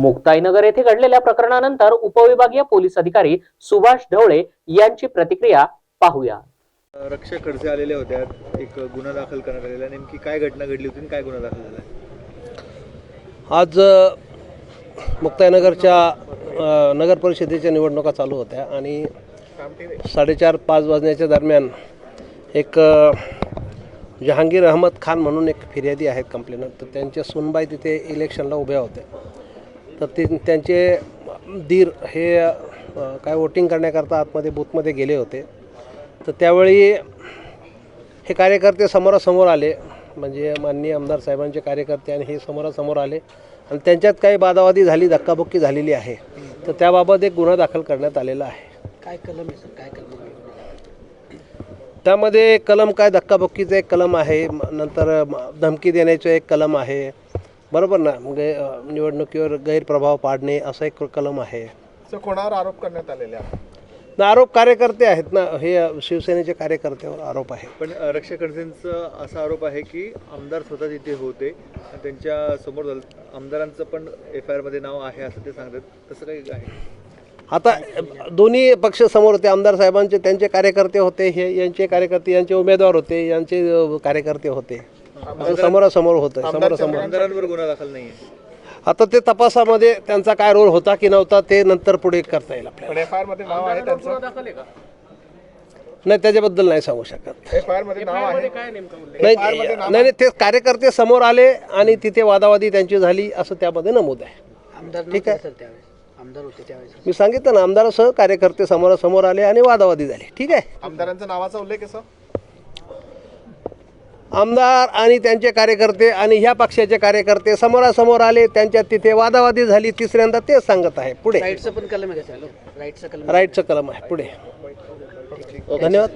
मुक्ताईनगर येथे घडलेल्या प्रकरणानंतर उपविभागीय पोलीस अधिकारी सुभाष ढवळे यांची प्रतिक्रिया पाहूया. रक्षक खडसे आलेले होत्या. एक गुन्हा दाखल करण्यात आलेला नेमकी काय घटना घडली होती आणि काय गुन्हा दाखल झाला आज मुक्ताईनगरच्या नगर परिषदेच्या निवडणुका चालू होत्या आणि साडेचार पाच वाजण्याच्या दरम्यान एक जहांगीर अहमद खान म्हणून एक फिर्यादी आहेत कंप्लेनर तर त्यांच्या सुनबाई तिथे इलेक्शनला उभ्या होत्या. तर ते त्यांचे दीर हे काय वोटिंग करण्याकरता आतमध्ये बूथमध्ये गेले होते. तर त्यावेळी हे कार्यकर्ते समोरासमोर आले. म्हणजे माननीय आमदार साहेबांचे कार्यकर्ते आणि हे समोरासमोर आले. आणि त्यांच्यात काही बादावादी झाली धक्काबुक्की झालेली आहे. तर त्याबाबत एक गुन्हा दाखल करण्यात आलेला आहे. काय कलम आहे सर? काय कलम? त्यामध्ये कलम काय धक्काबुक्कीचं एक कलम आहे. नंतर धमकी देण्याचं एक कलम आहे. बरोबर ना. गे निवडणुकीवर गैरप्रभाव पाडणे असं एक कलम आहे. कोणावर आरोप करण्यात आलेले आहे ना आरोप कार्यकर्ते आहेत ना. हे शिवसेनेचे कार्यकर्त्यावर आरोप आहे. पण खडसेंचा असा आरोप आहे की आमदार स्वतः तिथे होते आणि त्यांच्यासमोर झालं. आमदारांचं पण एफ आय आरमध्ये नाव आहे असं ते सांगतात. तसं काही आहे? आता दोन्ही पक्ष समोर होते. आमदार साहेबांचे त्यांचे कार्यकर्ते होते. हे यांचे कार्यकर्ते यांचे उमेदवार होते. यांचे कार्यकर्ते होते. असं समोरासमोर होतं समोरासमोर. आमदारांवर गुन्हा दाखल नाही आहे आता ते तपासामध्ये त्यांचा काय रोल होता की नव्हता ते नंतर पुढे करता येईल आपल्याला. आहे नाही त्याच्याबद्दल नाही सांगू शकत. एफ आय आरमध्ये नाव आहे नाही नाही नाही, ते कार्यकर्ते समोर आले आणि तिथे वादावादी त्यांची झाली असं त्यामध्ये नमूद आहे. आमदार ठीक आहे. नव्हते सर त्यावेळेस. आमदार होते त्यावेळेस. मी सांगितलं ना आमदारासह कार्यकर्ते समोरासमोर आले आणि वादावादी झाले. ठीक आहे? आमदारांचा नावाचा उल्लेख आहे सर? आमदार आणि त्यांचे कार्यकर्ते आणि ह्या पक्षाचे कार्यकर्ते समोरासमोर आले त्यांच्यात तिथे वादावादी झाली तिसऱ्यांदा तेच सांगत आहे. पुढे. राईटचं पण कलम आहे राईटचं कलम आहे. पुढे. धन्यवाद.